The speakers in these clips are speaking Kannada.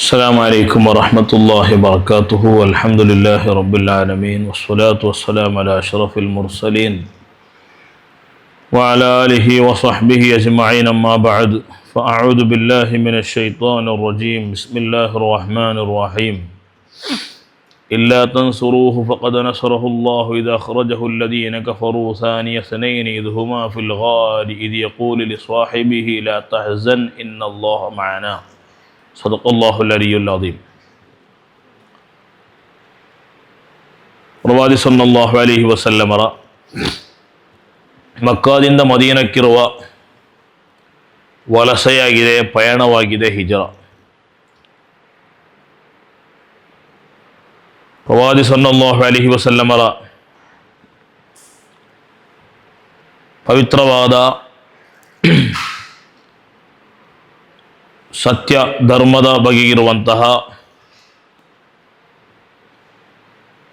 السلام عليكم ورحمة الله وبركاته. والحمد لله رب العالمين والصلاة والسلام على أشرف المرسلين. وعلى آله وصحبه أجمعين أما بعد فأعوذ بالله من الشيطان الرجيم. بسم الله الرحمن الرحيم. إلا تنصروه فقد نصره الله إذا أخرجه الذين كفروا ثاني اثنين إذ هما في الغار إذ يقول لصاحبه لا تحزن إن الله معنا. صدق الله العلي العظيم റുവാദി സല്ലാഹു അലഹി വസല്ലമറ മക്കാദിന്റെ മദീനക്കിറുവ വലസയാകിതെ പയണവാകിതെ ഹിജറ. പ്രവാദി സല്ലാഹു അലഹി വസല്ലമറ പവിത്രവാദ ಸತ್ಯ ಧರ್ಮದ ಬಗೆಗಿರುವಂತಹ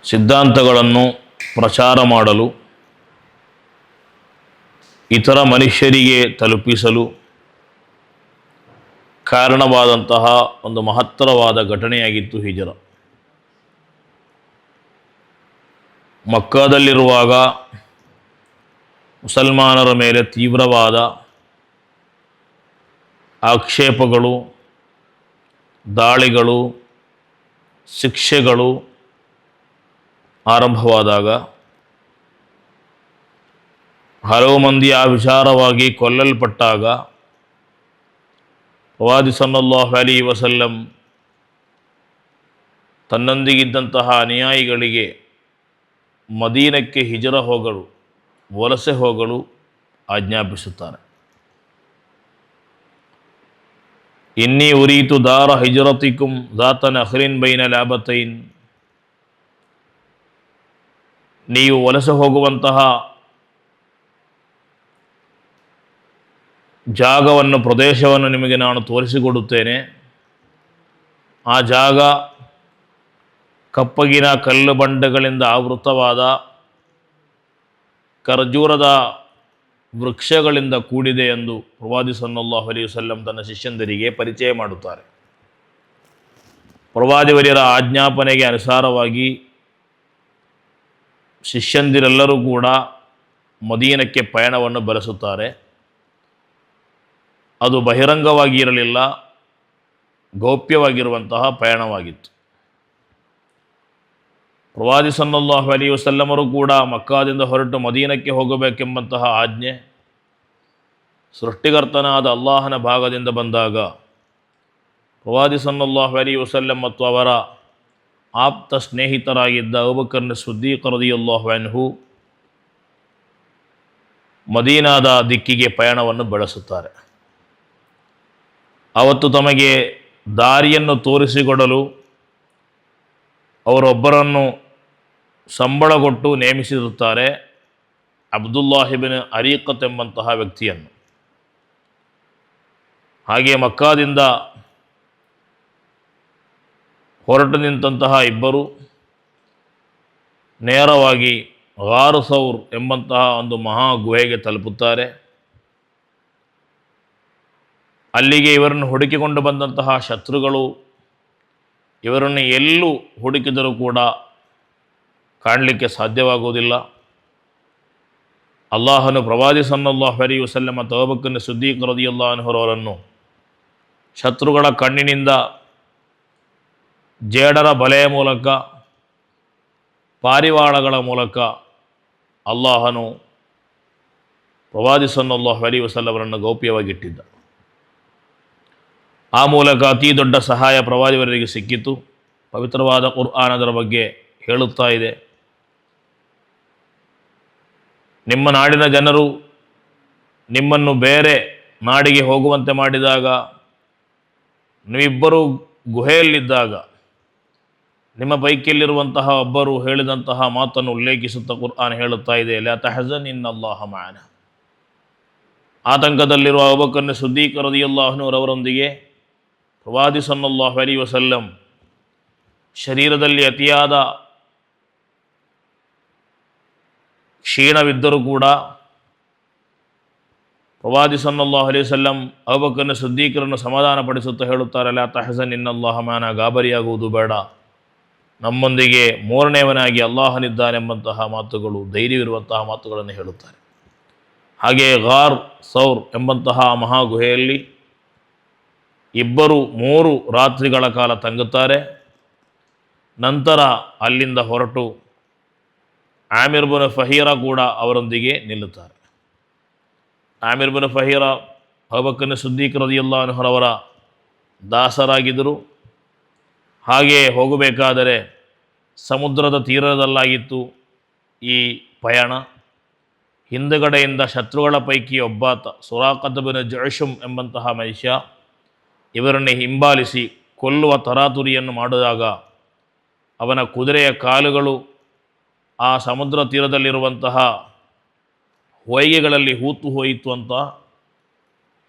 ಸಿದ್ಧಾಂತಗಳನ್ನು ಪ್ರಚಾರ ಮಾಡಲು, ಇತರ ಮನುಷ್ಯರಿಗೆ ತಲುಪಿಸಲು ಕಾರಣವಾದಂತಹ ಒಂದು ಮಹತ್ತರವಾದ ಘಟನೆಯಾಗಿತ್ತು ಹಿಜರ. ಮಕ್ಕದಲ್ಲಿರುವಾಗ ಮುಸಲ್ಮಾನರ ಮೇಲೆ ತೀವ್ರವಾದ ಆಕ್ಷೇಪಗಳು, ದಾಳಿಗಳು, ಶಿಕ್ಷೆಗಳು ಆರಂಭವಾದಾಗ ಹಲವು ಮಂದಿ ಆ ವಿಚಾರವಾಗಿ ಕೊಲ್ಲಲ್ಪಟ್ಟಾಗ ಪ್ರವಾದಿ ಸನ್ನಲ್ಲಾಹ್ ಅಲಿ ವಸಲ್ಲಂ ತನ್ನೊಂದಿಗಿದ್ದಂತಹ ಅನುಯಾಯಿಗಳಿಗೆ ಮದೀನಕ್ಕೆ ಹಿಜರ ಹೋಗಲು, ವಲಸೆ ಹೋಗಲು ಆಜ್ಞಾಪಿಸುತ್ತಾರೆ. ಇನ್ನಿ ಉರೀತು ದಾರ ಹಿಜರತಿಕುಂ ದಾತನ ಅಹ್ರಿನ್ ಬೈನ ಲಾಬತೈನ್ ನೀವು ವಲಸೆ ಹೋಗುವಂತಹ ಜಾಗವನ್ನು ಪ್ರದೇಶವನ್ನು ನಿಮಗೆ ನಾನು ತೋರಿಸಿಕೊಡುತ್ತೇನೆ ಆ ಜಾಗ ಕಪ್ಪಗಿನ ಕಲ್ಲು ಬಂಡೆಗಳಿಂದ ಆವೃತವಾದ ಖರ್ಜೂರದ ವೃಕ್ಷಗಳಿಂದ ಕೂಡಿದೆ ಎಂದು ಪ್ರವಾದಿ ಸನ್ನಲ್ಲಾಹು ಅಲಿ ವಸಲ್ಲಂ ತನ್ನ ಶಿಷ್ಯಂದರಿಗೆ ಪರಿಚಯ ಮಾಡುತ್ತಾರೆ. ಪ್ರವಾದಿವರ್ಯರ ಆಜ್ಞಾಪನೆಗೆ ಅನುಸಾರವಾಗಿ ಶಿಷ್ಯಂದಿರೆಲ್ಲರೂ ಕೂಡ ಮದೀನಕ್ಕೆ ಪಯಣವನ್ನು ಬೆಳೆಸುತ್ತಾರೆ ಅದು ಬಹಿರಂಗವಾಗಿ ಇರಲಿಲ್ಲ ಗೌಪ್ಯವಾಗಿರುವಂತಹ ಪಯಣವಾಗಿತ್ತು. ಪ್ರವಾದಿ ಸಲ್ಲಲ್ಲಾಹು ಅಲಿ ವಸಲ್ಲಮರು ಕೂಡ ಮಕ್ಕಾದಿಂದ ಹೊರಟು ಮದೀನಕ್ಕೆ ಹೋಗಬೇಕೆಂಬಂತಹ ಆಜ್ಞೆ ಸೃಷ್ಟಿಕರ್ತನಾದ ಅಲ್ಲಾಹನ ಭಾಗದಿಂದ ಬಂದಾಗ ಪ್ರವಾದಿ ಸಲ್ಲಲ್ಲಾಹು ಅಲಿ ವಸಲ್ಲಂ ಮತ್ತು ಅವರ ಆಪ್ತ ಸ್ನೇಹಿತರಾಗಿದ್ದ ಅಬಕರ್ನ ಸುದ್ದೀಕರದಿಯಲ್ಲಾಹು ಅನ್ಹು ಮದೀನಾದ ದಿಕ್ಕಿಗೆ ಪಯಣವನ್ನು ಬೆಳೆಸುತ್ತಾರೆ. ಅವತ್ತು ತಮಗೆ ದಾರಿಯನ್ನು ತೋರಿಸಿಕೊಡಲು ಅವರೊಬ್ಬರನ್ನು ಸಂಬಳ ಕೊಟ್ಟು ನೇಮಿಸಿರುತ್ತಾರೆ ಅಬ್ದುಲ್ಲಾಹಿಬಿನ್ ಅರೀಕತ್ ಎಂಬಂತಹ ವ್ಯಕ್ತಿಯನ್ನು. ಹಾಗೆ ಮಕ್ಕಾದಿಂದ ಹೊರಟು ನಿಂತಹ ಇಬ್ಬರು ನೇರವಾಗಿ ಗಾರು ಸೌರ್ ಎಂಬಂತಹ ಒಂದು ಮಹಾ ಗುಹೆಗೆ ತಲುಪುತ್ತಾರೆ. ಅಲ್ಲಿಗೆ ಇವರನ್ನು ಹುಡುಕಿಕೊಂಡು ಬಂದಂತಹ ಶತ್ರುಗಳು ಇವರನ್ನು ಎಲ್ಲೂ ಹುಡುಕಿದರೂ ಕೂಡ ಕಾಣಲಿಕ್ಕೆ ಸಾಧ್ಯವಾಗುವುದಿಲ್ಲ. ಅಲ್ಲಾಹನು ಪ್ರವಾದಿ ಸನ್ನಲ್ಲಾಹ್ ಅಲಿ ವಸಲ್ಲಮ ತೋಬಕ್ಕನ್ನು ಸುದ್ದೀಕರದಿ ಅನ್ಹರವರನ್ನು ಶತ್ರುಗಳ ಕಣ್ಣಿನಿಂದ ಜೇಡರ ಬಲೆಯ ಮೂಲಕ, ಪಾರಿವಾಳಗಳ ಮೂಲಕ ಅಲ್ಲಾಹನು ಪ್ರವಾದಿ ಸನ್ನಲ್ಲಾಹ್ ಅಲಿ ವಸಲ್ಲವರನ್ನು ಗೌಪ್ಯವಾಗಿಟ್ಟಿದ್ದ. ಆ ಮೂಲಕ ಅತಿ ದೊಡ್ಡ ಸಹಾಯ ಪ್ರವಾದಿವರಿಗೆ ಸಿಕ್ಕಿತು. ಪವಿತ್ರವಾದ ಕುರ್ಆನದರ ಬಗ್ಗೆ ಹೇಳುತ್ತಾ ಇದೆ. ನಿಮ್ಮ ನಾಡಿನ ಜನರು ನಿಮ್ಮನ್ನು ಬೇರೆ ನಾಡಿಗೆ ಹೋಗುವಂತೆ ಮಾಡಿದಾಗ, ನೀವಿಬ್ಬರು ಗುಹೆಯಲ್ಲಿದ್ದಾಗ, ನಿಮ್ಮ ಪೈಕಿಯಲ್ಲಿರುವಂತಹ ಒಬ್ಬರು ಹೇಳಿದಂತಹ ಮಾತನ್ನು ಉಲ್ಲೇಖಿಸುತ್ತಾ ಕುರ್ಆನ್ ಹೇಳುತ್ತಾ ಇದೆ, ಲ ತಹಜನ್ ಇನ್ನಲ್ಲಾಹ ಮಾನ. ಆತಂಕದಲ್ಲಿರುವ ಅಬಕನ್ನು ಸುದ್ದೀಕರದಿಯಲ್ಲಾಹನೂರವರೊಂದಿಗೆ ಪ್ರವಾದಿ ಸನ್ನಲ್ಲಾಹು ಅಲಿ ವಸಲ್ಲಂ ಶರೀರದಲ್ಲಿ ಅತಿಯಾದ ಕ್ಷೀಣವಿದ್ದರೂ ಕೂಡ ಪ್ರವಾದಿ ಸನ್ನಲ್ಲಾಹು ಅಲೈಹಿ ವಸಲ್ಲಂ ಅಬಕನ್ನು ಸುದ್ದೀಕರನ್ನು ಸಮಾಧಾನಪಡಿಸುತ್ತಾ ಹೇಳುತ್ತಾರೆ ಅಲ್ಲ ತಹಸನ್ ಇನ್ನಲ್ಲಾಹ ಮಾನ ಗಾಬರಿಯಾಗುವುದು ಬೇಡ. ನಮ್ಮೊಂದಿಗೆ ಮೂರನೇವನಾಗಿ ಅಲ್ಲಾಹನಿದ್ದಾನೆಂಬಂತಹ ಮಾತುಗಳು, ಧೈರ್ಯವಿರುವಂತಹ ಮಾತುಗಳನ್ನು ಹೇಳುತ್ತಾರೆ. ಹಾಗೆ ಗಾರ್ ಸೌರ್ ಎಂಬಂತಹ ಮಹಾ ಗುಹೆಯಲ್ಲಿ ಇಬ್ಬರು, ಮೂರು ರಾತ್ರಿಗಳ ಕಾಲ ತಂಗುತ್ತಾರೆ. ನಂತರ ಅಲ್ಲಿಂದ ಹೊರಟು ಆಮಿರ್ ಬುನ್ ಫಹೀರ ಕೂಡ ಅವರೊಂದಿಗೆ ನಿಲ್ಲುತ್ತಾರೆ. ಆಮಿರ್ ಬುನ್ ಫಹೀರ ಸುದ್ದೀಕ್ ಸುದ್ದೀಕರದಿಯಲ್ಲ ಅನುಹರವರ ದಾಸರಾಗಿದ್ದರು. ಹಾಗೆ ಹೋಗಬೇಕಾದರೆ ಸಮುದ್ರದ ತೀರದಲ್ಲಾಗಿತ್ತು ಈ ಪಯಣ. ಹಿಂದುಗಡೆಯಿಂದ ಶತ್ರುಗಳ ಪೈಕಿ ಒಬ್ಬಾತ ಸುರಾಕತಬಿನ ಜಯಶುಮ್ ಎಂಬಂತಹ ಮನುಷ್ಯ ಇವರನ್ನು ಹಿಂಬಾಲಿಸಿ ಕೊಲ್ಲುವ ತರಾತುರಿಯನ್ನು ಮಾಡಿದಾಗ ಅವನ ಕುದುರೆಯ ಕಾಲುಗಳು ಆ ಸಮುದ್ರ ತೀರದಲ್ಲಿರುವಂತಹ ಹೊಯ್ಗೆಗಳಲ್ಲಿ ಹೂತು ಹೋಯಿತು ಅಂತ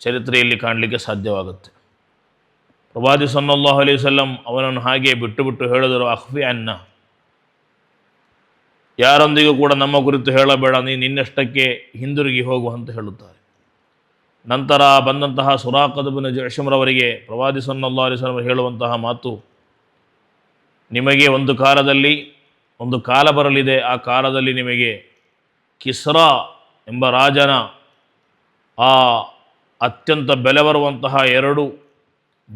ಚರಿತ್ರೆಯಲ್ಲಿ ಕಾಣಲಿಕ್ಕೆ ಸಾಧ್ಯವಾಗುತ್ತೆ. ಪ್ರವಾದಿ ಸನ್ನಲ್ಲಾಹು ಅಲೈಹಿ ವಸಲ್ಲಂ ಅವನನ್ನು ಹಾಗೆ ಬಿಟ್ಟು ಬಿಟ್ಟು ಹೇಳಿದರು, ಅಖ್ಫಿ ಅನ್ನ. ಯಾರೊಂದಿಗೂ ಕೂಡ ನಮ್ಮ ಕುರಿತು ಹೇಳಬೇಡ ನೀ ನಿನ್ನಷ್ಟಕ್ಕೆ ಹಿಂದಿರುಗಿ ಹೋಗು ಅಂತ ಹೇಳುತ್ತಾರೆ. ನಂತರ ಬಂದಂತಹ ಸುರಾಕದಬಿನ ಜಯಶಮ್ರವರಿಗೆ ಪ್ರವಾದಿ ಸನ್ನಲ್ಲಾಹು ಅಲೈಹಿ ವಸಲ್ಲಂ ಹೇಳುವಂತಹ ಮಾತು, ನಿಮಗೆ ಒಂದು ಕಾಲದಲ್ಲಿ ಒಂದು ಕಾಲ ಬರಲಿದೆ, ಆ ಕಾಲದಲ್ಲಿ ನಿಮಗೆ ಕಿಸ್ರಾ ಎಂಬ ರಾಜನ ಆ ಅತ್ಯಂತ ಬೆಲೆ ಬರುವಂತಹ ಎರಡು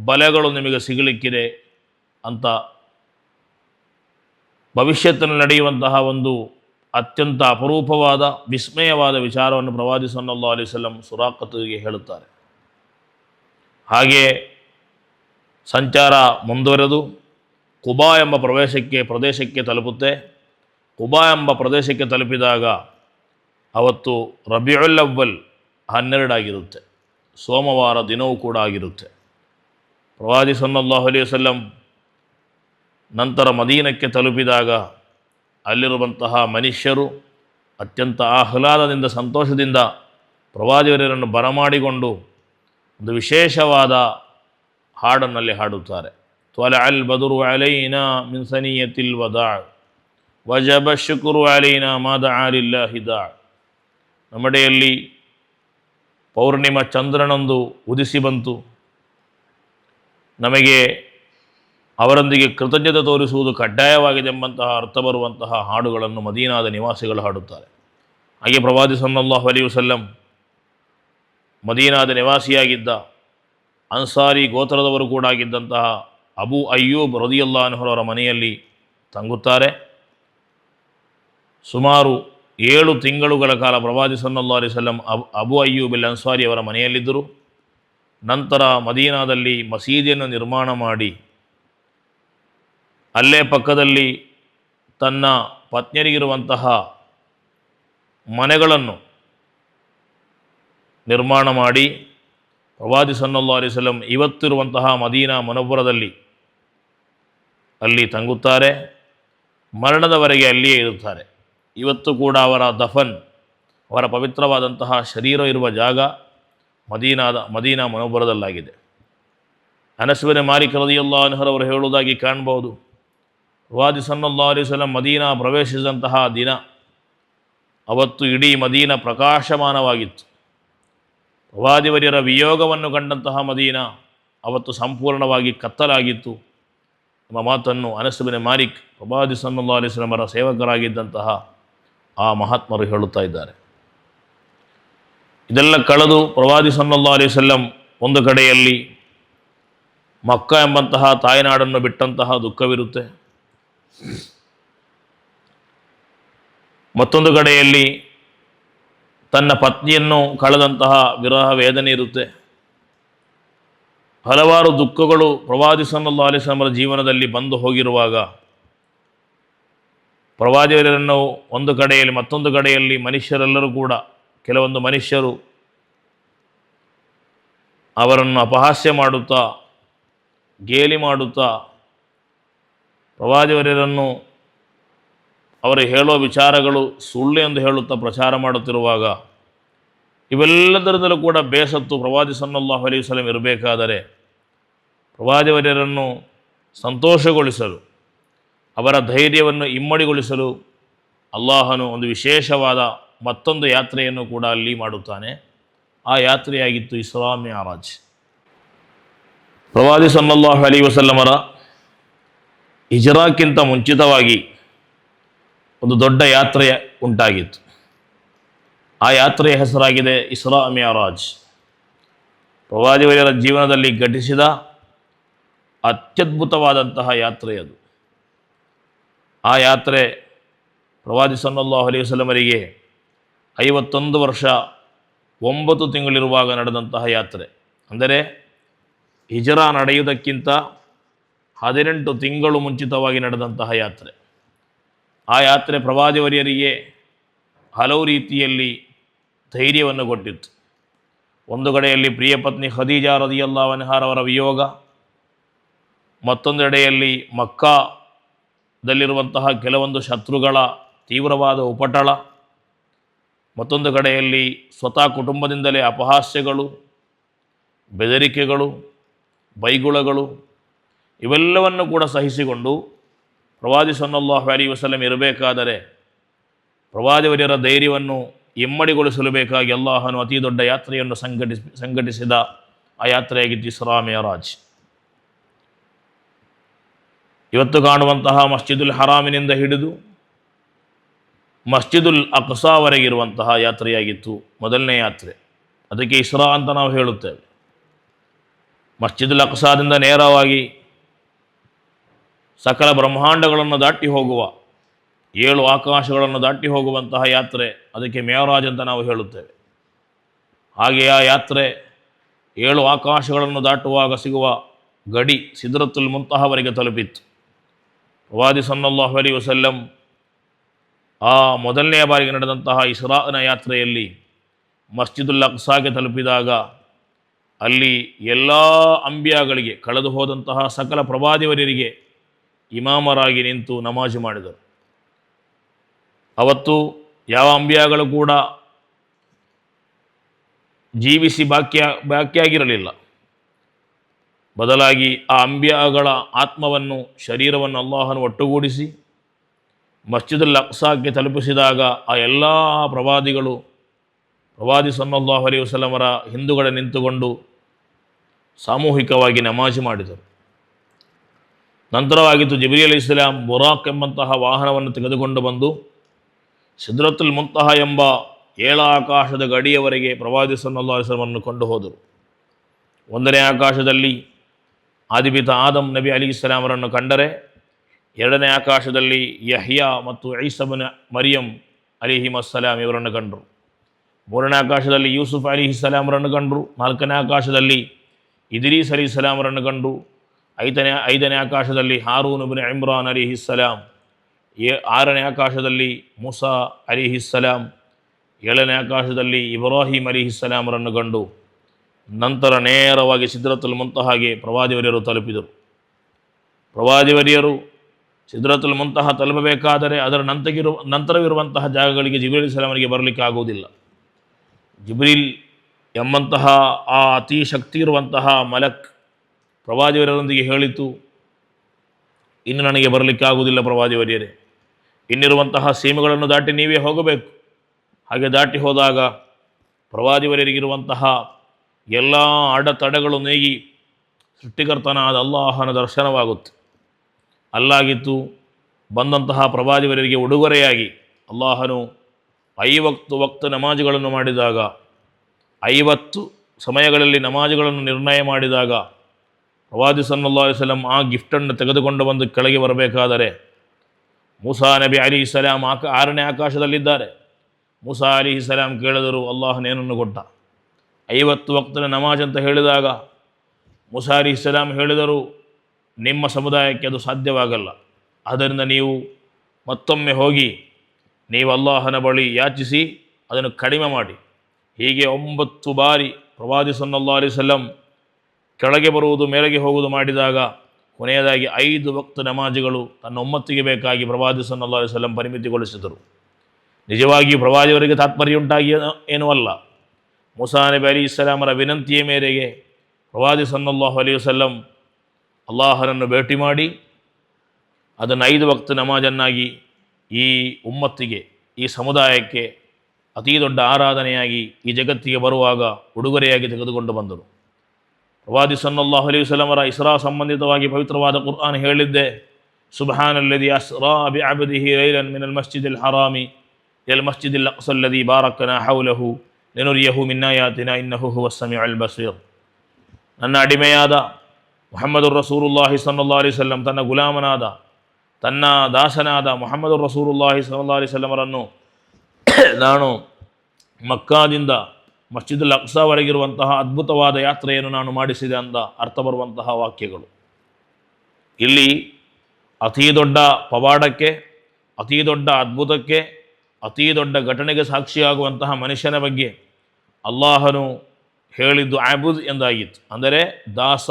ಬಲೆಗಳು ನಿಮಗೆ ಸಿಗಲಿಕ್ಕಿದೆ ಅಂತ ಭವಿಷ್ಯತ್ತಿನಲ್ಲಿ ನಡೆಯುವಂತಹ ಒಂದು ಅತ್ಯಂತ ಅಪರೂಪವಾದ, ವಿಸ್ಮಯವಾದ ವಿಚಾರವನ್ನು ಪ್ರವಾದಿ ಸಲ್ಲಾ ಅಲೈಹಿ ವಸಲ್ಲಂ ಸುರಾಕತಿಗೆ ಹೇಳುತ್ತಾರೆ. ಹಾಗೆ ಸಂಚಾರ ಮುಂದುವರೆದು ಕುಬಾ ಎಂಬ ಪ್ರವೇಶಕ್ಕೆ, ಪ್ರದೇಶಕ್ಕೆ ತಲುಪುತ್ತೆ. ಕುಬಾ ಎಂಬ ಪ್ರದೇಶಕ್ಕೆ ತಲುಪಿದಾಗ ಅವತ್ತು ರಬಿಯುಲ್ ಅವ್ವಲ್ ಹನ್ನೆರಡಾಗಿರುತ್ತೆ. ಸೋಮವಾರ ದಿನವೂ ಕೂಡ ಆಗಿರುತ್ತೆ. ಪ್ರವಾದಿ ಸನ್ನಲ್ಲಾಹು ಅಲೈಹಿ ವಸಲ್ಲಂ ನಂತರ ಮದೀನಕ್ಕೆ ತಲುಪಿದಾಗ ಅಲ್ಲಿರುವಂತಹ ಮನುಷ್ಯರು ಅತ್ಯಂತ ಆಹ್ಲಾದದಿಂದ, ಸಂತೋಷದಿಂದ ಪ್ರವಾದಿಯವರನ್ನು ಬರಮಾಡಿಕೊಂಡು ಒಂದು ವಿಶೇಷವಾದ ಹಾಡನ್ನಲ್ಲಿ ಹಾಡುತ್ತಾರೆ. ತ್ವಲ ಅಲ್ علينا من ثنية الوداع. وجب ವಜಬ علينا ما ಮಾದ لله داع. ನಮ್ಮಡೆಯಲ್ಲಿ ಪೌರ್ಣಿಮ ಚಂದ್ರನೊಂದು ಉದಿಸಿ ಬಂತು ನಮಗೆ ಅವರೊಂದಿಗೆ ಕೃತಜ್ಞತೆ ತೋರಿಸುವುದು ಕಡ್ಡಾಯವಾಗಿದೆ ಎಂಬಂತಹ ಅರ್ಥ ಬರುವಂತಹ ಹಾಡುಗಳನ್ನು ಮದೀನಾದ ನಿವಾಸಿಗಳು ಹಾಡುತ್ತಾರೆ ಹಾಗೆ ಪ್ರವಾದಿ ಸನ್ನಲ್ಲಾಹು ಅಲಿ ವಸಲ್ಲಂ ಮದೀನಾದ ನಿವಾಸಿಯಾಗಿದ್ದ ಅನ್ಸಾರಿ ಗೋತ್ರದವರು ಕೂಡ ಆಗಿದ್ದಂತಹ ಅಬು ಅಯ್ಯೂಬ್ ರದಿಯಲ್ಲಾನಹರವರ ಮನೆಯಲ್ಲಿ ತಂಗುತ್ತಾರೆ. ಸುಮಾರು ಏಳು ತಿಂಗಳುಗಳ ಕಾಲ ಪ್ರವಾದಿ ಸನ್ನಲ್ಲಾ ಅಲಿ ಸಲ್ಲಂ ಅಬ್, ಅಬು ಅಯ್ಯೂಬ್ ಅಲ್ ಅನ್ಸಾರಿ ಅವರ ಮನೆಯಲ್ಲಿದ್ದರು. ನಂತರ ಮದೀನಾದಲ್ಲಿ ಮಸೀದಿಯನ್ನು ನಿರ್ಮಾಣ ಮಾಡಿ, ಅಲ್ಲೇ ಪಕ್ಕದಲ್ಲಿ ತನ್ನ ಪತ್ನಿಯರಿಗಿರುವಂತಹ ಮನೆಗಳನ್ನು ನಿರ್ಮಾಣ ಮಾಡಿ, ಪ್ರವಾದಿ ಸನ್ನಲ್ಲಾ ಅಲಿ ಸಲ್ಲಂ ಇವತ್ತಿರುವಂತಹ ಮದೀನಾ ಮನೋಬರದಲ್ಲಿ ಅಲ್ಲಿ ತಂಗುತ್ತಾರೆ, ಮರಣದವರೆಗೆ ಅಲ್ಲಿಯೇ ಇರುತ್ತಾರೆ. ಇವತ್ತು ಕೂಡ ಅವರ ದಫನ್, ಅವರ ಪವಿತ್ರವಾದಂತಹ ಶರೀರ ಇರುವ ಜಾಗ ಮದೀನಾದ, ಮದೀನಾ ಮನೋಬರದಲ್ಲಾಗಿದೆ ಅನಸುವಿನ ಮಾಲಿಕ್ ರದಿಯಲ್ಲ ಅನ್ಹರವರು ಹೇಳುವುದಾಗಿ ಕಾಣಬಹುದು. ವಾದಿ ಸನ್ನಲ್ಲಾ ಅಲಿ ಸಲಂ ಮದೀನಾ ಪ್ರವೇಶಿಸಿದಂತಹ ದಿನ ಅವತ್ತು ಇಡೀ ಮದೀನ ಪ್ರಕಾಶಮಾನವಾಗಿತ್ತು. ಪ್ರವಾದಿವರ್ಯರ ವಿಯೋಗವನ್ನು ಕಂಡಂತಹ ಮದೀನ ಅವತ್ತು ಸಂಪೂರ್ಣವಾಗಿ ಕತ್ತಲಾಗಿತ್ತು. ಎಂಬ ಮಾತನ್ನು ಅನಸ್ಬಿನ ಮಾರಿಕ್ ಪ್ರಭಾದಿ ಸಲ್ಲಾ ಅಲಿ ಸ್ವಲಮರ ಸೇವಕರಾಗಿದ್ದಂತಹ ಆ ಮಹಾತ್ಮರು ಹೇಳುತ್ತಾ ಇದ್ದಾರೆ. ಇದೆಲ್ಲ ಕಳೆದು ಪ್ರವಾದಿ ಸಲ್ಲಾ ಅಲಿ ವಸಲ್ಲಂ ಒಂದು ಕಡೆಯಲ್ಲಿ ಮಕ್ಕ ಎಂಬಂತಹ ತಾಯಿನಾಡನ್ನು ಬಿಟ್ಟಂತಹ ದುಃಖವಿರುತ್ತೆ. ಮತ್ತೊಂದು ಕಡೆಯಲ್ಲಿ ತನ್ನ ಪತ್ನಿಯನ್ನು ಕಳೆದಂತಹ ವಿರಹ ವೇದನೆ ಇರುತ್ತೆ. ಹಲವಾರು ದುಃಖಗಳು ಪ್ರವಾದಿ ಸಲ್ಲಾ ಅಲಿಸ್ಲಾಮರ ಜೀವನದಲ್ಲಿ ಬಂದು ಹೋಗಿರುವಾಗ ಪ್ರವಾದಿಯರನ್ನು ಒಂದು ಕಡೆಯಲ್ಲಿ ಮತ್ತೊಂದು ಕಡೆಯಲ್ಲಿ ಮನುಷ್ಯರೆಲ್ಲರೂ ಕೂಡ ಕೆಲವೊಂದು ಮನುಷ್ಯರು ಅವರನ್ನು ಅಪಹಾಸ್ಯ ಮಾಡುತ್ತಾ, ಗೇಲಿ ಮಾಡುತ್ತಾ ಪ್ರವಾದಿವರ್ಯರನ್ನು ಅವರು ಹೇಳೋ ವಿಚಾರಗಳು ಸುಳ್ಳು ಎಂದು ಹೇಳುತ್ತಾ ಪ್ರಚಾರ ಮಾಡುತ್ತಿರುವಾಗ ಇವೆಲ್ಲದರಿಂದಲೂ ಕೂಡ ಬೇಸತ್ತು ಪ್ರವಾದಿ ಸನ್ನಲ್ಲಾಹು ಅಲೈಹಿ ವಸಲ್ಲಂ ಇರಬೇಕಾದರೆ ಪ್ರವಾದಿವರ್ಯರನ್ನು ಸಂತೋಷಗೊಳಿಸಲು, ಅವರ ಧೈರ್ಯವನ್ನು ಇಮ್ಮಡಿಗೊಳಿಸಲು ಅಲ್ಲಾಹನು ಒಂದು ವಿಶೇಷವಾದ ಮತ್ತೊಂದು ಯಾತ್ರೆಯನ್ನು ಕೂಡ ಅಲ್ಲಿ ಮಾಡುತ್ತಾನೆ. ಆ ಯಾತ್ರೆಯಾಗಿತ್ತು ಇಸ್ಲಾಮಿ ಆರಾಜ್. ಪ್ರವಾದಿ ಸಲ್ಲಲ್ಲಾಹು ಅಲಿ ವಸಲ್ಲಮರ ಹಿಜರಾಕ್ಕಿಂತ ಮುಂಚಿತವಾಗಿ ಒಂದು ದೊಡ್ಡ ಯಾತ್ರೆ ಉಂಟಾಗಿತ್ತು. ಆ ಯಾತ್ರೆಯ ಹೆಸರಾಗಿದೆ ಇಸ್ರಾ ಪ್ರವಾದಿ ಪ್ರವಾದಿವರ್ಯರ ಜೀವನದಲ್ಲಿ ಘಟಿಸಿದ ಅತ್ಯದ್ಭುತವಾದಂತಹ ಯಾತ್ರೆ ಅದು. ಆ ಯಾತ್ರೆ ಪ್ರವಾದಿ ಸನ್ನಲ್ಲಾ ಅಲಿ ವಸಲಮರಿಗೆ ಐವತ್ತೊಂದು ವರ್ಷ ಒಂಬತ್ತು ತಿಂಗಳಿರುವಾಗ ನಡೆದಂತಹ ಯಾತ್ರೆ. ಅಂದರೆ ಹಿಜರಾ ನಡೆಯುವುದಕ್ಕಿಂತ ಹದಿನೆಂಟು ತಿಂಗಳು ಮುಂಚಿತವಾಗಿ ನಡೆದಂತಹ ಯಾತ್ರೆ. ಆ ಯಾತ್ರೆ ಪ್ರವಾದಿವರಿಯರಿಗೆ ಹಲವು ರೀತಿಯಲ್ಲಿ ಧೈರ್ಯವನ್ನು ಕೊಟ್ಟಿತ್ತು. ಒಂದು ಕಡೆಯಲ್ಲಿ ಪ್ರಿಯ ಪತ್ನಿ ಖದೀಜಾ ರದಿಯಲ್ಲಾವನ್ಹಾರವರ ವಿಯೋಗ ಮತ್ತೊಂದೆಡೆಯಲ್ಲಿ ಮಕ್ಕಾದಲ್ಲಿರುವಂತಹ ಕೆಲವೊಂದು ಶತ್ರುಗಳ ತೀವ್ರವಾದ ಉಪಟಳ, ಮತ್ತೊಂದು ಕಡೆಯಲ್ಲಿ ಸ್ವತಃ ಕುಟುಂಬದಿಂದಲೇ ಅಪಹಾಸ್ಯಗಳು, ಬೆದರಿಕೆಗಳು, ಬೈಗುಳಗಳು ಇವೆಲ್ಲವನ್ನು ಕೂಡ ಸಹಿಸಿಕೊಂಡು ಪ್ರವಾದಿ ಸನ್ನಲ್ಲಾಹು ಅಲಿ ವಸಲಂ ಇರಬೇಕಾದರೆ ಪ್ರವಾದಿವರ್ಯರ ಧೈರ್ಯವನ್ನು ಇಮ್ಮಡಿಗೊಳಿಸಲು ಬೇಕಾಗಿ ಅಲ್ಲಾಹನು ಅತಿ ದೊಡ್ಡ ಯಾತ್ರೆಯನ್ನು ಸಂಘಟಿಸಿ, ಸಂಘಟಿಸಿದ ಆ ಯಾತ್ರೆಯಾಗಿತ್ತು ಇಸ್ರಾ ಮೇರಾಜ್. ಇವತ್ತು ಕಾಣುವಂತಹ ಮಸ್ಜಿದುಲ್ ಹರಾಮಿನಿಂದ ಹಿಡಿದು ಮಸ್ಜಿದುಲ್ ಅಕ್ಸಾವರೆಗಿರುವಂತಹ ಯಾತ್ರೆಯಾಗಿತ್ತು ಮೊದಲನೇ ಯಾತ್ರೆ. ಅದಕ್ಕೆ ಇಸ್ರಾ ಅಂತ ನಾವು ಹೇಳುತ್ತೇವೆ. ಮಸ್ಜಿದುಲ್ ಅಕ್ಸಾದಿಂದ ನೇರವಾಗಿ ಸಕಲ ಬ್ರಹ್ಮಾಂಡಗಳನ್ನು ದಾಟಿ ಹೋಗುವ ಏಳು ಆಕಾಶಗಳನ್ನು ದಾಟಿ ಹೋಗುವಂತಹ ಯಾತ್ರೆ ಅದಕ್ಕೆ ಮೇವರಾಜ್ ಅಂತ ನಾವು ಹೇಳುತ್ತೇವೆ. ಹಾಗೆ ಆ ಯಾತ್ರೆ ಏಳು ಆಕಾಶಗಳನ್ನು ದಾಟುವಾಗ ಸಿಗುವ ಗಡಿ ಸಿದ್ರತುಲ್ ಮುಂತಹವರೆಗೆ ತಲುಪಿತ್ತು. ಪ್ರವಾದಿ ಸನ್ನಲ್ಲಾಹು ಅಲಿ ವಸಲ್ಲಂ ಆ ಮೊದಲನೆಯ ಬಾರಿಗೆ ನಡೆದಂತಹ ಇಸ್ರಾನ ಯಾತ್ರೆಯಲ್ಲಿ ಮಸ್ಜಿದುಲ್ ಅಕ್ಸಾಗೆ ತಲುಪಿದಾಗ ಅಲ್ಲಿ ಎಲ್ಲ ಅಂಬಿಯಾಗಳಿಗೆ ಕಳೆದು ಹೋದಂತಹ ಸಕಲ ಪ್ರವಾದಿವರಿಗೆ ಇಮಾಮರಾಗಿ ನಿಂತು ನಮಾಜು ಮಾಡಿದರು. ಅವತ್ತು ಯಾವ ಅಂಬಿಯಾಗಳು ಕೂಡ ಜೀವಿಸಿ ಬಾಕ್ಯ ಬಾಕಿಯಾಗಿರಲಿಲ್ಲ ಬದಲಾಗಿ ಆ ಅಂಬಿಯಾಗಳ ಆತ್ಮವನ್ನು, ಶರೀರವನ್ನು ಅಲ್ಲಾಹನು ಒಟ್ಟುಗೂಡಿಸಿ ಮಸ್ಜಿದ್ ಅಕ್ಸಾಕ್ಕೆ ತಲುಪಿಸಿದಾಗ ಆ ಎಲ್ಲ ಪ್ರವಾದಿಗಳು, ಪ್ರವಾದಿ ಸನ್ನಲ್ಲಾಹು ಅಲಿ ವಸಲಮರ ಹಿಂದುಗಡೆ ನಿಂತುಕೊಂಡು ಸಾಮೂಹಿಕವಾಗಿ ನಮಾಜು ಮಾಡಿದರು. ನಂತರವಾಗಿತ್ತು ಜಬಿರಿ ಅಲಿ ಇಸ್ಲಾಂ ಬುರಾಕ್ ಎಂಬಂತಹ ವಾಹನವನ್ನು ತೆಗೆದುಕೊಂಡು ಬಂದು ಸಿದ್ರತುಲ್ ಮುಂತಹ ಎಂಬ ಏಳ ಆಕಾಶದ ಗಡಿಯವರೆಗೆ ಪ್ರವಾದಿ ವಸಲಮನ್ನು ಕೊಂಡು ಹೋದರು. ಒಂದನೇ ಆಕಾಶದಲ್ಲಿ ಆದಿಪಿತ ಆದಮ್ ನಬಿ ಅಲಿ ಇಸ್ಲಾಮರನ್ನು ಕಂಡರೆ, ಎರಡನೇ ಆಕಾಶದಲ್ಲಿ ಯಹ್ಯಾ ಮತ್ತು ಐಸಬನ ಮರಿಯಂ ಅಲಿಹಿಮಸ್ಸಲಾಂ ಇವರನ್ನು ಕಂಡರು. ಮೂರನೇ ಆಕಾಶದಲ್ಲಿ ಯೂಸುಫ್ ಅಲಿ ಕಂಡರು. ನಾಲ್ಕನೇ ಆಕಾಶದಲ್ಲಿ ಇದ್ರೀಸ್ ಅಲಿ ಇಸ್ಲಾಮರನ್ನು ಕಂಡರು. ಐದನೇ ಐದನೇ ಆಕಾಶದಲ್ಲಿ ಹಾರೂನ್ ಬಿನ್ ಇಮ್ರಾನ್ ಅಲಿ ಇಸ್ಲಾಂ ಏ ಆರನೇ ಆಕಾಶದಲ್ಲಿ ಮುಸಾ ಅಲಿ ಇಸ್ಲಾಂ ಏಳನೇ ಆಕಾಶದಲ್ಲಿ ಇಬ್ರಾಹಿಂ ಅಲಿ ಇಸ್ಲಾಮರನ್ನು ಕಂಡು ನಂತರ ನೇರವಾಗಿ ಸಿದ್ರತುಲ್ ಮುಂತಹಾಗೆ ಪ್ರವಾದಿವರ್ಯರು ತಲುಪಿದರು. ಪ್ರವಾದಿವರ್ಯರು ಸಿದ್ರತುಲ್ ಮುಂತಹ ತಲುಪಬೇಕಾದರೆ ಅದರ ನಂತಗಿರು, ನಂತರವಿರುವಂತಹ ಜಾಗಗಳಿಗೆ ಜಿಬ್ರೀಲ್ ಸಲಾಮರಿಗೆ ಬರಲಿಕ್ಕೆ ಆಗುವುದಿಲ್ಲ. ಜಿಬ್ರೀಲ್ ಎಂಬಂತಹ ಆ ಅತಿ ಶಕ್ತಿ ಇರುವಂತಹ ಮಲಕ್ ಪ್ರವಾದಿವರ್ಯರೊಂದಿಗೆ ಹೇಳಿತು, ಇನ್ನು ನನಗೆ ಬರಲಿಕ್ಕೆ ಆಗುವುದಿಲ್ಲ ಪ್ರವಾದಿವರ್ಯರೇ. ಇನ್ನಿರುವಂತಹ ಸೀಮೆಗಳನ್ನು ದಾಟಿ ನೀವೇ ಹೋಗಬೇಕು. ಹಾಗೆ ದಾಟಿ ಹೋದಾಗ ಪ್ರವಾದಿವರಿಗಿರುವಂತಹ ಎಲ್ಲ ಅಡೆತಡೆಗಳು ನೀಗಿ ಸೃಷ್ಟಿಕರ್ತನಾದ ಅಲ್ಲಾಹನ ದರ್ಶನವಾಗುತ್ತೆ. ಅಲ್ಲಾಗಿತ್ತು ಬಂದಂತಹ ಪ್ರವಾದಿವರಿಗೆ ಉಡುಗೊರೆಯಾಗಿ ಅಲ್ಲಾಹನು ಐವತ್ತು ವಕ್ತ ನಮಾಜುಗಳನ್ನು ಮಾಡಿದಾಗ, ಐವತ್ತು ಸಮಯಗಳಲ್ಲಿ ನಮಾಜುಗಳನ್ನು ನಿರ್ಣಯ ಮಾಡಿದಾಗ ಪ್ರವಾದಿ ಸಲ್ಲಾ ವಸಲಂ ಆ ಗಿಫ್ಟನ್ನು ತೆಗೆದುಕೊಂಡು ಬಂದು ಕೆಳಗೆ ಬರಬೇಕಾದರೆ ಮೂಸಾ ನಬಿ ಅಲಿ ಇಸ್ಲಾಂ ಆಕ ಆರನೇ ಆಕಾಶದಲ್ಲಿದ್ದಾರೆ. ಮುಸಾ ಅಲಿ ಇಸ್ಲಾಂ ಕೇಳಿದರು ಅಲ್ಲಾಹನೇನನ್ನು ಕೊಟ್ಟ? ಐವತ್ತು ವಕ್ತನ ನಮಾಜ್ ಅಂತ ಹೇಳಿದಾಗ ಮುಸಾ ಅಲಿ ಇಸ್ಲಾಂ ಹೇಳಿದರು, ನಿಮ್ಮ ಸಮುದಾಯಕ್ಕೆ ಅದು ಸಾಧ್ಯವಾಗಲ್ಲ. ಆದ್ದರಿಂದ ನೀವು ಮತ್ತೊಮ್ಮೆ ಹೋಗಿ ನೀವು ಅಲ್ಲಾಹನ ಬಳಿ ಯಾಚಿಸಿ, ಅದನ್ನು ಕಡಿಮೆ ಮಾಡಿ. ಹೀಗೆ ಒಂಬತ್ತು ಬಾರಿ ಪ್ರವಾದಿ ಸಲ್ಲಾ ಅಲಿ ಸಲ್ಲಂ ಕೆಳಗೆ ಬರುವುದು, ಮೇಲೆಗೆ ಹೋಗುವುದು ಮಾಡಿದಾಗ ಕೊನೆಯದಾಗಿ ಐದು ವಕ್ತ ನಮಾಜುಗಳು ತನ್ನ ಒಮ್ಮತ್ತಿಗೆ ಬೇಕಾಗಿ ಪ್ರವಾದಿ ಸಲ್ಲಾ ಸಲಂ ಪರಿಮಿತಿಗೊಳಿಸಿದರು. ನಿಜವಾಗಿ ಪ್ರವಾದಿಯವರಿಗೆ ತಾತ್ಪರ್ಯ ಉಂಟಾಗಿ ಏನೂ ಅಲ್ಲ ಮುಸಾನಬಿ ಅಲಿ ಇಸ್ಲಾಮರ ವಿನಂತಿಯ ಮೇರೆಗೆ ಪ್ರವಾದಿ ಸನ್ನಲ್ಲಾಹು ಅಲಿ ವಸಲ್ಲಂ ಅಲ್ಲಾಹರನ್ನು ಭೇಟಿ ಮಾಡಿ ಅದನ್ನು ಐದು ವಕ್ತ ನಮಾಜನ್ನಾಗಿ ಈ ಉಮ್ಮತ್ತಿಗೆ, ಈ ಸಮುದಾಯಕ್ಕೆ ಅತೀ ದೊಡ್ಡ ಆರಾಧನೆಯಾಗಿ ಈ ಜಗತ್ತಿಗೆ ಬರುವಾಗ ಉಡುಗೊರೆಯಾಗಿ ತೆಗೆದುಕೊಂಡು ಬಂದರು. ಪ್ರವಾದಿ ಸನ್ನಲ್ಲಾಹು ಅಲೈಹಿ ವಸಲ್ಲಮರ ಇಸ್ರಾ ಸಂಬಂಧಿತವಾಗಿ ಪವಿತ್ರವಾದ ಕುರ್ಆನ್ ಹೇಳಿದ್ದೆ. ಸುಬ್ಹಾನ್ ಅಲ್ಲದಿ ಅಸ್ರಾ ಬಿ ಅಬದಿಹಿ ಲೈಲನ್ ಮಿನಲ್ ಮಸ್ಜಿದಿಲ್ ಹರಾಮಿ ಎಲ್ ಮಸ್ಜಿದಿಲ್ ಅಕ್ಸಲ್ಲದಿ ಬಾರಕನ ಹೌಲಹು ನೆನುರಿಯಹು ಮಿನ್ನಾಯಾತಿನ ಇನ್ನಹು ಹುವ ಸಮೀಅಲ್ ಬಸೀರ್ ನನ್ನ ಅಡಿಮೆಯಾದ ಮುಹಮ್ಮದುರ್ ರಸೂಲುಲ್ಲಾಹಿ ಸಲ್ಲಾ ಅಲೈಹಿ ವಸಲ್ಲಂ ತನ್ನ ಗುಲಾಮನಾದ ತನ್ನ ದಾಸನಾದ ಮುಹಮ್ಮದುರ್ ರಸೂಲುಲ್ಲಾಹಿ ಸಲ್ಲಾ ಅಲೈಹಿ ವಸಲ್ಲಮರನ್ನು ನಾನು ಮಕ್ಕಾದಿಂದ ಮಸ್ಜಿದುಲ್ ಅಕ್ಸಾವರೆಗಿರುವಂತಹ ಅದ್ಭುತವಾದ ಯಾತ್ರೆಯನ್ನು ನಾನು ಮಾಡಿಸಿದೆ ಅಂದ ಅರ್ಥ ಬರುವಂತಹ ವಾಕ್ಯಗಳು. ಇಲ್ಲಿ ಅತೀ ದೊಡ್ಡ ಪವಾಡಕ್ಕೆ, ಅತೀ ದೊಡ್ಡ ಅದ್ಭುತಕ್ಕೆ, ಅತೀ ದೊಡ್ಡ ಘಟನೆಗೆ ಸಾಕ್ಷಿಯಾಗುವಂತಹ ಮನುಷ್ಯನ ಬಗ್ಗೆ ಅಲ್ಲಾಹನು ಹೇಳಿದ್ದು ಆಬುದ್ ಎಂದಾಗಿತ್ತು. ಅಂದರೆ ದಾಸ,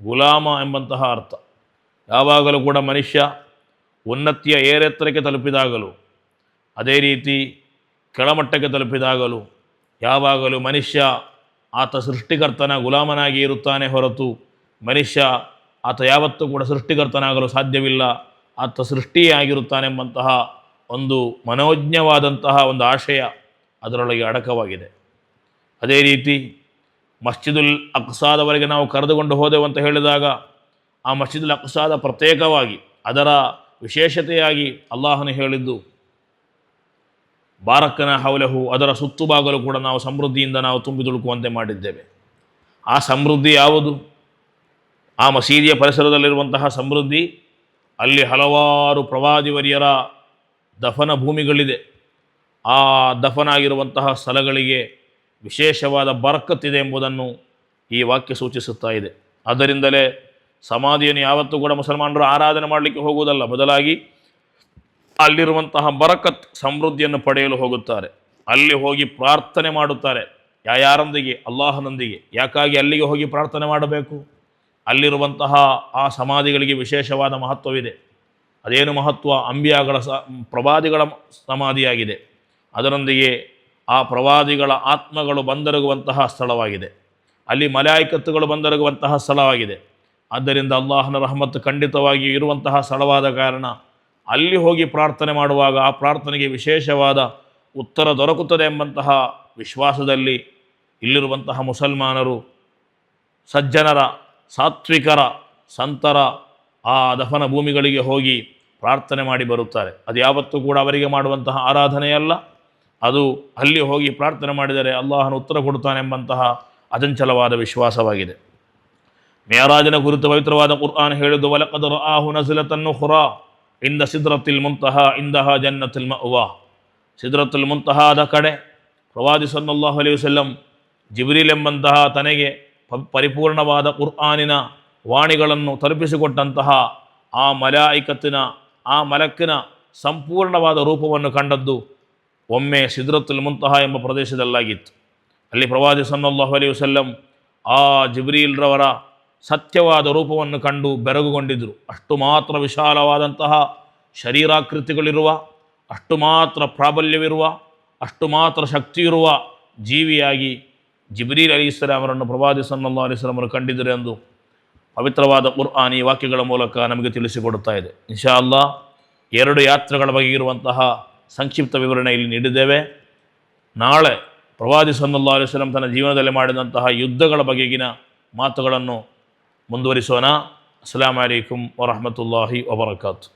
ಗುಲಾಮ ಎಂಬಂತಹ ಅರ್ಥ. ಯಾವಾಗಲೂ ಕೂಡ ಮನುಷ್ಯ ಉನ್ನತಿಯ ಏರೆತ್ತರಕ್ಕೆ ತಲುಪಿದಾಗಲೂ, ಅದೇ ರೀತಿ ಕೆಳಮಟ್ಟಕ್ಕೆ ತಲುಪಿದಾಗಲೂ ಯಾವಾಗಲೂ ಮನುಷ್ಯ ಆತ ಸೃಷ್ಟಿಕರ್ತನ ಗುಲಾಮನಾಗಿ ಇರುತ್ತಾನೆ ಹೊರತು ಮನುಷ್ಯ ಆತ ಯಾವತ್ತೂ ಕೂಡ ಸೃಷ್ಟಿಕರ್ತನಾಗಲು ಸಾಧ್ಯವಿಲ್ಲ. ಆತ ಸೃಷ್ಟಿಯೇ ಆಗಿರುತ್ತಾನೆಂಬಂತಹ ಒಂದು ಮನೋಜ್ಞವಾದಂತಹ ಒಂದು ಆಶಯ ಅದರೊಳಗೆ ಅಡಕವಾಗಿದೆ. ಅದೇ ರೀತಿ ಮಸ್ಜಿದುಲ್ ಅಕ್ಸಾದವರೆಗೆ ನಾವು ಕರೆದುಕೊಂಡು ಹೋದೆವು ಅಂತ ಹೇಳಿದಾಗ ಆ ಮಸ್ಜಿದುಲ್ ಅಕ್ಸಾದ ಪ್ರತ್ಯೇಕವಾಗಿ ಅದರ ವಿಶೇಷತೆಯಾಗಿ ಅಲ್ಲಾಹನು ಹೇಳಿದ್ದು ಬಾರಕ್ಕನ ಹೌಲಹು ಅದರ ಸುತ್ತು ಬಾಗಲು ಕೂಡ ನಾವು ಸಮೃದ್ಧಿಯಿಂದ ನಾವು ತುಂಬಿ ತುಳುಕುವಂತೆ ಮಾಡಿದ್ದೇವೆ. ಆ ಸಮೃದ್ಧಿ ಯಾವುದು? ಆ ಮಸೀದಿಯ ಪರಿಸರದಲ್ಲಿರುವಂತಹ ಸಮೃದ್ಧಿ, ಅಲ್ಲಿ ಹಲವಾರು ಪ್ರವಾದಿವರಿಯರ ದಫನ ಭೂಮಿಗಳಿದೆ. ಆ ದಫನ ಆಗಿರುವಂತಹ ಸ್ಥಳಗಳಿಗೆ ವಿಶೇಷವಾದ ಬರಕತ್ತಿದೆ ಎಂಬುದನ್ನು ಈ ವಾಕ್ಯ ಸೂಚಿಸುತ್ತಾ ಇದೆ. ಅದರಿಂದಲೇ ಸಮಾಧಿಯನ್ನು ಯಾವತ್ತೂ ಕೂಡ ಮುಸಲ್ಮಾನರು ಆರಾಧನೆ ಮಾಡಲಿಕ್ಕೆ ಹೋಗುವುದಲ್ಲ. ಬದಲಾಗಿ ಅಲ್ಲಿರುವಂತಹ ಬರಕತ್ ಸಮೃದ್ಧಿಯನ್ನು ಪಡೆಯಲು ಹೋಗುತ್ತಾರೆ. ಅಲ್ಲಿ ಹೋಗಿ ಪ್ರಾರ್ಥನೆ ಮಾಡುತ್ತಾರೆ. ಯಾರೊಂದಿಗೆ ಅಲ್ಲಾಹನೊಂದಿಗೆ. ಯಾಕಾಗಿ ಅಲ್ಲಿಗೆ ಹೋಗಿ ಪ್ರಾರ್ಥನೆ ಮಾಡಬೇಕು? ಅಲ್ಲಿರುವಂತಹ ಆ ಸಮಾಧಿಗಳಿಗೆ ವಿಶೇಷವಾದ ಮಹತ್ವವಿದೆ. ಅದೇನು ಮಹತ್ವ? ಅಂಬಿಯಾಗಳ ಸ, ಪ್ರವಾದಿಗಳ ಸಮಾಧಿಯಾಗಿದೆ. ಅದರೊಂದಿಗೆ ಆ ಪ್ರವಾದಿಗಳ ಆತ್ಮಗಳು ಬಂದರಗುವಂತಹ ಸ್ಥಳವಾಗಿದೆ. ಅಲ್ಲಿ ಮಲಾಯಿಕತ್ತುಗಳು ಬಂದರಗುವಂತಹ ಸ್ಥಳವಾಗಿದೆ. ಆದ್ದರಿಂದ ಅಲ್ಲಾಹನ ರಹಮತ್ ಖಂಡಿತವಾಗಿ ಇರುವಂತಹ ಸ್ಥಳವಾದ ಕಾರಣ ಅಲ್ಲಿ ಹೋಗಿ ಪ್ರಾರ್ಥನೆ ಮಾಡುವಾಗ ಆ ಪ್ರಾರ್ಥನೆಗೆ ವಿಶೇಷವಾದ ಉತ್ತರ ದೊರಕುತ್ತದೆ ಎಂಬಂತಹ ವಿಶ್ವಾಸದಲ್ಲಿ ಇಲ್ಲಿರುವಂತಹ ಮುಸಲ್ಮಾನರು, ಸಜ್ಜನರ, ಸಾತ್ವಿಕರ, ಸಂತರ ಆ ದಫನ ಭೂಮಿಗಳಿಗೆ ಹೋಗಿ ಪ್ರಾರ್ಥನೆ ಮಾಡಿ ಬರುತ್ತಾರೆ. ಅದು ಯಾವತ್ತೂ ಕೂಡ ಅವರಿಗೆ ಮಾಡುವಂತಹ ಆರಾಧನೆಯಲ್ಲ. ಅದು ಅಲ್ಲಿ ಹೋಗಿ ಪ್ರಾರ್ಥನೆ ಮಾಡಿದರೆ ಅಲ್ಲಾಹನು ಉತ್ತರ ಕೊಡುತ್ತಾನೆಂಬಂತಹ ಅಚಂಚಲವಾದ ವಿಶ್ವಾಸವಾಗಿದೆ. ಮೇರಾಜನ ಕುರಿತು ಪವಿತ್ರವಾದ ಕುರ್ಆನ್ ಹೇಳಿದ್ದು ವಲಕದರು ಆಹು ನಸಿಲತನ್ನು ಖುರಾ ಇಂದ ಸಿದ್ರತಿಲ್ ಮುಂತಹ, ಇಂದಹ ಜನ್ನತಿಲ್ ಮವ್ವಾ ಸಿದ್ರತುಲ್ ಮುಂತಹಾದ ಕಡೆ ಪ್ರವಾದಿ ಸಲ್ಲಲ್ಲಾಹು ಅಲೈಹಿ ವಸಲ್ಲಂ ಜಿಬ್ರೀಲ್ ಎಂಬಂತಹ ತನಗೆ ಪರಿಪೂರ್ಣವಾದ ಕುರ್ಆನಿನ ವಾಣಿಗಳನ್ನು ತಲುಪಿಸಿಕೊಟ್ಟಂತಹ ಆ ಮಲಾಯಿಕತ್ತಿನ, ಆ ಮಲಕ್ಕಿನ ಸಂಪೂರ್ಣವಾದ ರೂಪವನ್ನು ಕಂಡದ್ದು ಒಮ್ಮೆ ಸಿದ್ರತುಲ್ ಮುಂತಹ ಎಂಬ ಪ್ರದೇಶದಲ್ಲಾಗಿತ್ತು. ಅಲ್ಲಿ ಪ್ರವಾದಿ ಸಲ್ಲಲ್ಲಾಹು ಅಲೈಹಿ ವಸಲ್ಲಂ ಆ ಜಿಬ್ರೀಲ್ರವರ ಸತ್ಯವಾದ ರೂಪವನ್ನು ಕಂಡು ಬೆರಗುಗೊಂಡಿದ್ದರು. ಅಷ್ಟು ಮಾತ್ರ ವಿಶಾಲವಾದಂತಹ ಶರೀರಾಕೃತಿಗಳಿರುವ, ಅಷ್ಟು ಮಾತ್ರ ಪ್ರಾಬಲ್ಯವಿರುವ, ಅಷ್ಟು ಮಾತ್ರ ಶಕ್ತಿ ಇರುವ ಜೀವಿಯಾಗಿ ಜಿಬ್ರೀಲ್ ಅಲಿ ಇಸ್ಲಾಮರನ್ನು ಪ್ರವಾದಿ ಸಲ್ಲಲ್ಲಾಹು ಅಲೈಹಿ ವಸಲ್ಲಮರು ಕಂಡಿದ್ದರು ಎಂದು ಪವಿತ್ರವಾದ ಕುರ್ಆನ್ ಈ ವಾಕ್ಯಗಳ ಮೂಲಕ ನಮಗೆ ತಿಳಿಸಿಕೊಡುತ್ತಾ ಇದೆ. ಇನ್ಶಾ ಅಲ್ಲಾ ಎರಡು ಯಾತ್ರೆಗಳ ಬಗ್ಗೆ ಇರುವಂತಹ ಸಂಕ್ಷಿಪ್ತ ವಿವರಣೆ ಇಲ್ಲಿ ನೀಡಿದ್ದೇವೆ. ನಾಳೆ ಪ್ರವಾದಿ ಸಲ್ಲಲ್ಲಾಹು ಅಲೈಹಿ ವಸಲ್ಲಂ ತನ್ನ ಜೀವನದಲ್ಲಿ ಮಾಡಿದಂತಹ ಯುದ್ಧಗಳ ಬಗೆಗಿನ ಮಾತುಗಳನ್ನು മുന്തുവരിസോന അസ്സാം വലൈക്കും വറഹമത്തല്ലാഹി വാബർക്കാത്തു